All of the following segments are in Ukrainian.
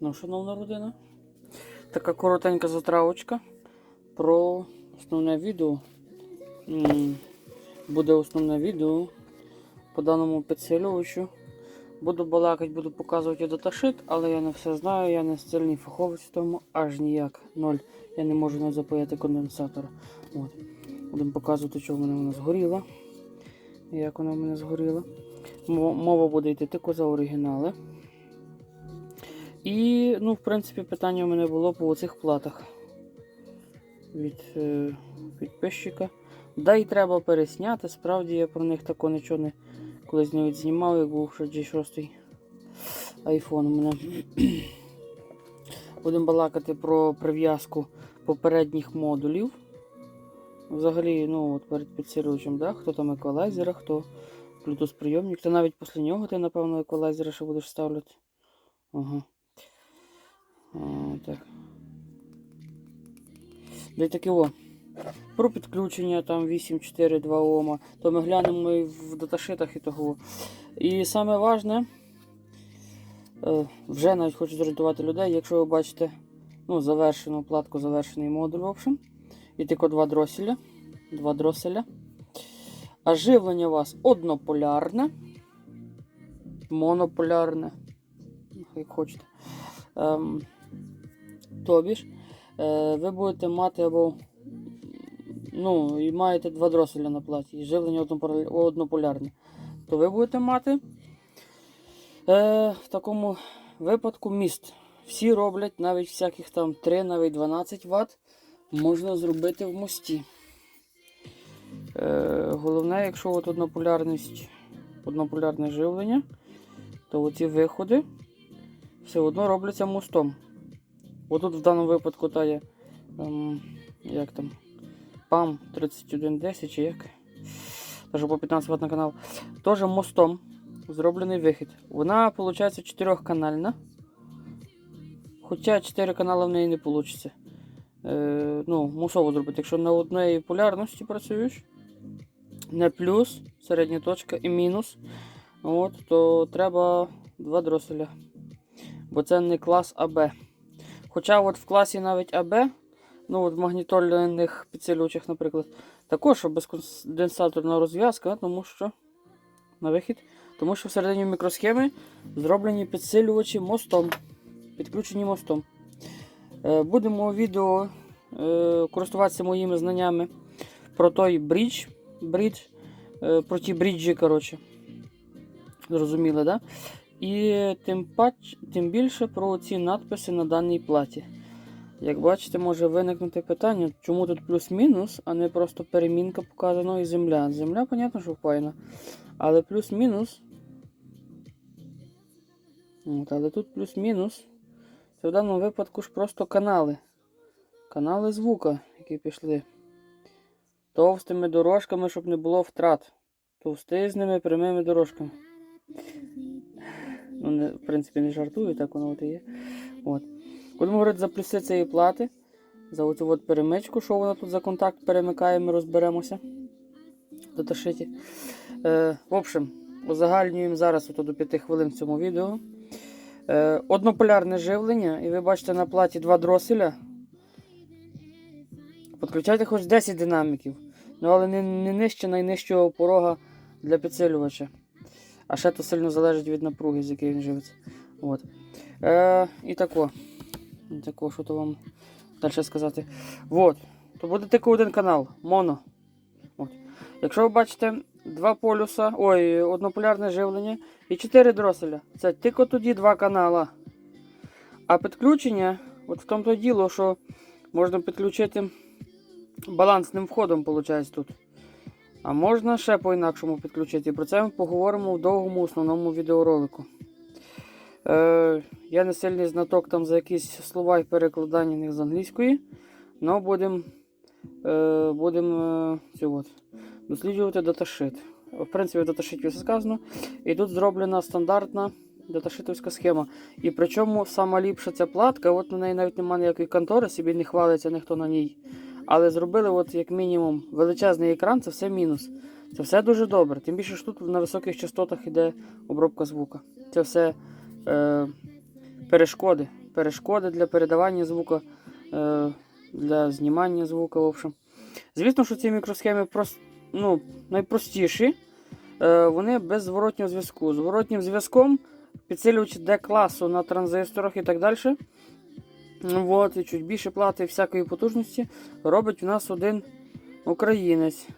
Ну, шановна родина, така коротенька затравочка про основне відео. Буде основне відео по даному підсилювачу. Буду балакати, буду показувати даташит, але я не все знаю, я не сильний фаховець тому, аж ніяк. Ноль. Я не можу не запаяти конденсатор. От. Будемо показувати, що в мене згоріла. Як вона в мене згоріла. Мова буде йти тільки за оригінали. І, ну, в принципі, питання у мене було по оцих платах від е, підписчика. Да і треба пересняти. Справді я про них тако нічого не колись не відзнімав, як був ще G6 iPhone у мене. Будемо балакати про прив'язку попередніх модулів. Взагалі, ну, от перед підсилювачем, да? хто там еквалайзера, хто Bluetooth прийомник, то навіть після нього ти, напевно, еквалайзера ще будеш ставити. Ага. А, так. Й таке о. Про підключення там 842 Ома. То ми глянемо і в даташитах і того. І саме важне, е, вже навіть хочу зорієнтувати людей, якщо ви бачите ну, завершену платку, завершений модуль, в общем. І тільки два дроселя. Два дроселя. А живлення у вас однополярне, монополярне, як хочете. Ем, тобі ж, е, ви будете мати або ну, і маєте два дроселя на платі, і живлення однополярне, то ви будете мати е, в такому випадку міст. Всі роблять навіть всяких там 3, навіть 12 Вт можна зробити в мості. Е, головне, якщо от однополярність, однополярне живлення, то оці виходи все одно робляться мостом. Отут в даному випадку та є, ем, як там, PAM 3110 чи як. Даже по 15 Вт на канал. Теж мостом зроблений вихід. Вона, виходить, чотирьохканальна. Хоча 4 канали в неї не вийде. Е, ну, мусово зробити. Якщо на одній полярності працюєш, не плюс, середня точка і мінус, от, то треба два дроселя. Бо це не клас АБ. Хоча от в класі навіть АБ, ну от в магнітольних підсилювачах, наприклад, також безконденсаторна розв'язка, тому що на вихід. Тому що всередині мікросхеми зроблені підсилювачі мостом. Підключені мостом. Е, Будемо відео е, користуватися моїми знаннями про той брідж, брідж е, про ті бріджі, коротше. Зрозуміли, да? І тим, пач, тим більше про ці надписи на даній платі. Як бачите, може виникнути питання, чому тут плюс-мінус, а не просто перемінка показана і земля. Земля, понятно, що файна. Але плюс-мінус. Але тут плюс-мінус. Це в даному випадку ж просто канали. Канали звука, які пішли. Товстими дорожками, щоб не було втрат. Товстизними прямими дорожками. Ну, не, в принципі, не жартую, так воно от і є. От. Будемо говорити за плюси цієї плати. За оцю от перемичку, що вона тут за контакт перемикає, ми розберемося. Ташиті. Е, в общем, узагальнюємо зараз ото до 5 хвилин в цьому відео. Е, однополярне живлення, і ви бачите на платі два дроселя. Підключайте хоч 10 динаміків, ну але не, не нижче найнижчого порога для підсилювача. А ще то сильно залежить від напруги, з якої він живиться. От. Е, і тако. І тако, що то вам далі сказати. От. То буде тільки один канал, моно. От. Якщо ви бачите два полюса, ой, однополярне живлення і 4 дроселя. Це тільки тоді два канала. А підключення, от в тому то діло, що можна підключити балансним входом, виходить, тут. А можна ще по-інакшому підключити. Про це ми поговоримо в довгому основному відеоролику. Е, я не сильний знаток там за якісь слова і перекладання них з англійської. але будемо е, будем, е, досліджувати даташит. В принципі, в даташиті все сказано. І тут зроблена стандартна даташитовська схема. І причому сама ліпша ця платка, от на неї навіть немає ніякої контори, собі не хвалиться ніхто на ній. Але зробили, от як мінімум, величезний екран, це все мінус. Це все дуже добре. Тим більше що тут на високих частотах йде обробка звука. Це все е, перешкоди. Перешкоди для передавання звука, е, для знімання звука. В общем. Звісно, що ці мікросхеми прос, ну, найпростіші. Е, вони без зворотнього зв'язку. Зворотнім зв'язком підсилювач D-класу на транзисторах і так далі. Вот, і чуть більше плати всякої потужності робить у нас один українець.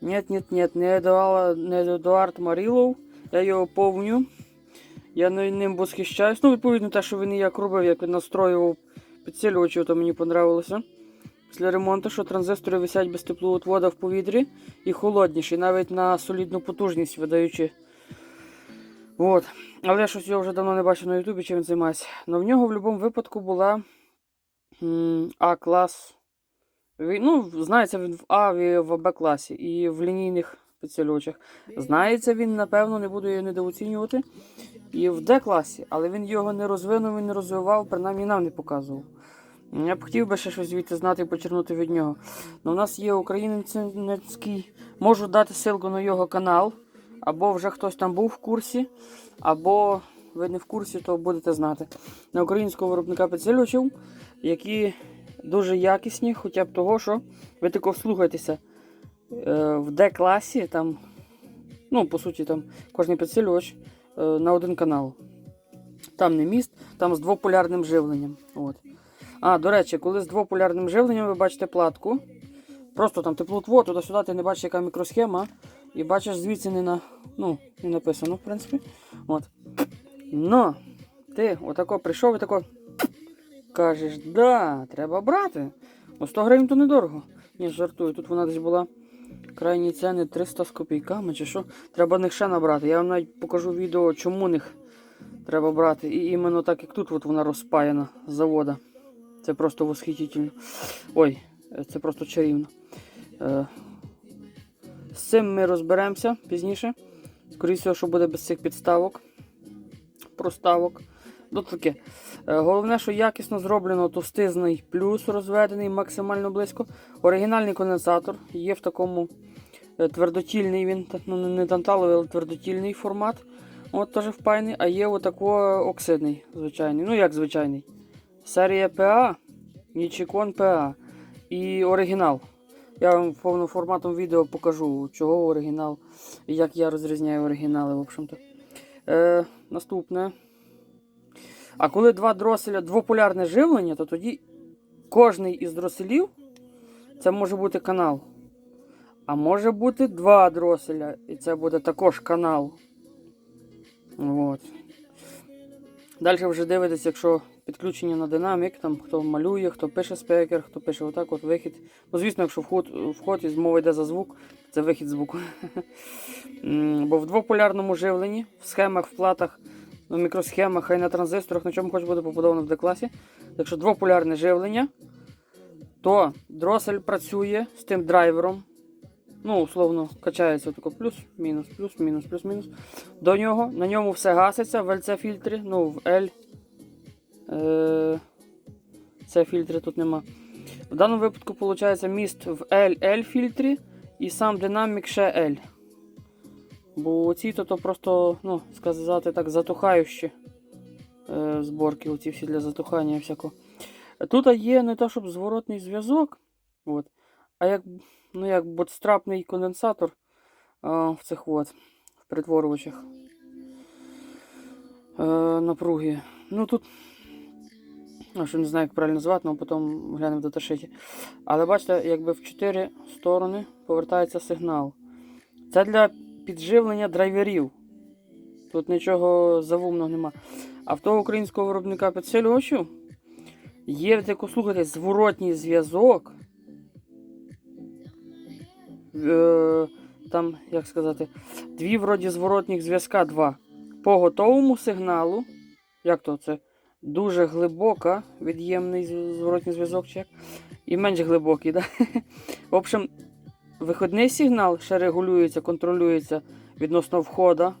Нет, нет, нет, не Едуард, не Едуард Марілов. Я його повню. Я ним восхищаюсь. Ну, відповідно, те, що він як робив, як він настроював підсилювачів, то мені понравилося. Після ремонту, що транзистори висять без теплоотвода в повітрі і холодніші, навіть на солідну потужність видаючи. От. Але я щось його вже давно не бачив на Ютубі, чим він займається. Але в нього в будь-якому випадку була А-клас. Ну, знається він в А, в Б-класі і в лінійних підсилювачах. Знається він, напевно, не буду його недооцінювати. І в Д-класі, але він його не розвинув і не розвивав, принаймні нам не показував. Я б хотів би ще щось звідти знати і почернути від нього. Ну, у нас є український, можу дати ссылку на його канал, або вже хтось там був в курсі, або ви не в курсі, то будете знати. На українського виробника підсилювачів, які дуже якісні, хоча б того, що ви тако вслухайтеся. Е, в D-класі там, ну, по суті, там кожен підсилювач е, на один канал. Там не міст, там з двополярним живленням. От. А, до речі, коли з двополярним живленням ви бачите платку, просто там теплоотвод, туди-сюди ти не бачиш, яка мікросхема, і бачиш звідси не на. Ну, не написано, в принципі. От. Но ти отако прийшов і тако кажеш, да, треба брати. О 100 гривень то недорого. Ні, жартую, тут вона десь була крайні ціни 300 з копійками чи що. Треба них ще набрати. Я вам навіть покажу відео, чому них треба брати. І іменно так, як тут от вона розпаяна з завода. Це просто восхитительно. Ой, це просто чарівно. З цим ми розберемося пізніше. Скоріше, що буде без цих підставок, проставок. Ну, таке. Е, Головне, що якісно зроблено товстизний плюс розведений максимально близько. Оригінальний конденсатор є в такому е, твердотільний, він ну, не танталовий, але твердотільний формат. От теж впаяний, а є отако оксидний, звичайний. Ну як звичайний. Серія PA, Нічікон PA і оригінал. Я вам повним форматом відео покажу, чого оригінал і як я розрізняю оригінали, в общем-то. Е, наступне. А коли два дроселя двополярне живлення, то тоді кожний із дроселів це може бути канал. А може бути два дроселя, і це буде також канал. От. Далі вже дивитесь, якщо підключення на динамік, там хто малює, хто пише спекер, хто пише отак, от вихід. Ну, звісно, якщо вход, вход із мова йде за звук, це вихід звуку. Бо в двополярному живленні, в схемах, в платах, в мікросхемах, й на транзисторах, на чому хоч буде побудовано в D-класі. Якщо двополярне живлення, то дросель працює з тим драйвером. Ну, условно, качається тако плюс, мінус, плюс, мінус, плюс, мінус. До нього, на ньому все гаситься в LC фільтрі, ну, в L. Е, це фільтри тут нема. В даному випадку, виходить, міст в LL фільтрі і сам динамік ще L. Бо ці то, то просто, ну, сказати так, затухаючі е, зборки, оці всі для затухання всякого. Тут є не те, щоб зворотний зв'язок, от, а як, ну, як ботстрапний конденсатор а, в цих от, в перетворювачах е, напруги. Ну тут, я ще не знаю, як правильно назвати, але потім глянемо в даташиті. Але бачите, якби в чотири сторони повертається сигнал. Це для підживлення драйверів. Тут нічого завумного нема. А в того українського виробника підсилювачів є, таку, слухайте, зворотній зв'язок. Е, там, як сказати, дві вроді зворотніх зв'язка два. По готовому сигналу. Як то це? Дуже глибока від'ємний зворотній зв'язок, чи як? І менш глибокий, да? В общем, виходний сигнал ще регулюється, контролюється відносно входа.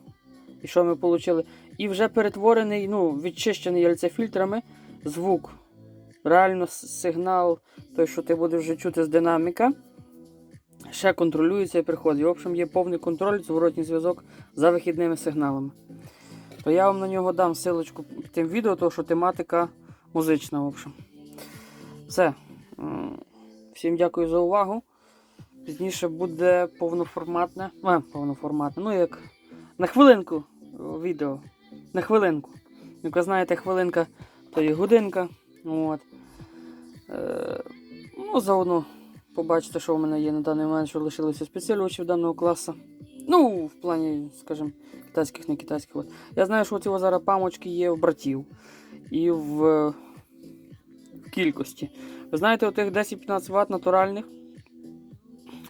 І що ми отримали? І вже перетворений, ну, відчищений LC-фільтрами звук. Реально сигнал, той, що ти будеш вже чути з динаміка, ще контролюється і приходить. В общем, є повний контроль, зворотній зв'язок за вихідними сигналами. То я вам на нього дам ссылочку під тим відео, тому що тематика музична, в общем. Все. Всім дякую за увагу. Пізніше буде повноформатне. А, повноформатне. Ну, як на хвилинку відео. На хвилинку. Як ви знаєте, хвилинка то є годинка. От. Е, ну, заодно побачите, що в мене є на даний момент, що лишилося спеціалювачів даного класу. Ну, в плані, скажімо, китайських, не китайських. От. Я знаю, що ці зараз памочки є в братів і в, е, в кількості. Ви знаєте, отих 10-15 Вт натуральних.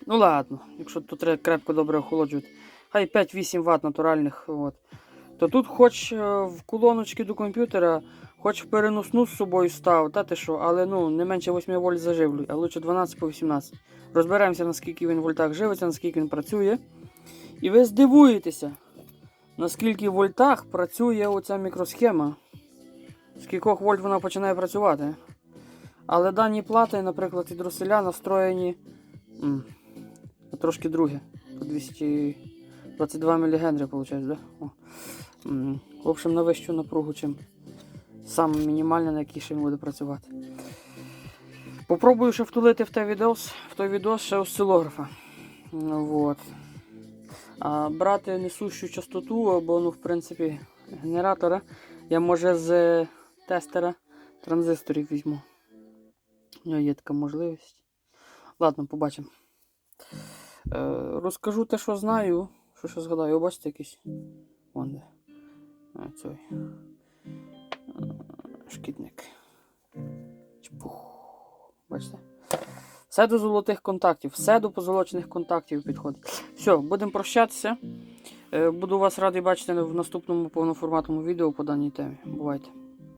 Ну ладно, якщо тут треба крепко добре охолоджувати. Хай 5-8 Вт натуральних. От. То тут хоч е, в колоночки до комп'ютера, хоч в переносну з собою став, та ти що, але ну, не менше 8 вольт заживлюй, а лучше 12 по 18. Розберемося, наскільки він в вольтах живиться, наскільки він працює. І ви здивуєтеся, наскільки в вольтах працює оця мікросхема. З кількох вольт вона починає працювати. Але дані плати, наприклад, від Руселя настроєні м, трошки друге. По 222 мГ, виходить, да? О. М, В общем, на вищу напругу, чим саме мінімальне, на якій ще він буде працювати. Попробую ще втулити в той відос, в той відос ще осцилографа. Вот. Брати несущу частоту або, ну, в принципі, генератора я може з тестера транзисторів візьму. У нього є така можливість. Ладно, побачимо. Е, розкажу те, що знаю. Що ще згадаю, бачите якийсь. Вон де. А, цей. Шкідник. Чпух. Бачите? Все до золотих контактів, все до позолочених контактів підходить. Все, будемо прощатися. Е, Буду вас радий бачити в наступному повноформатному відео по даній темі. Бувайте.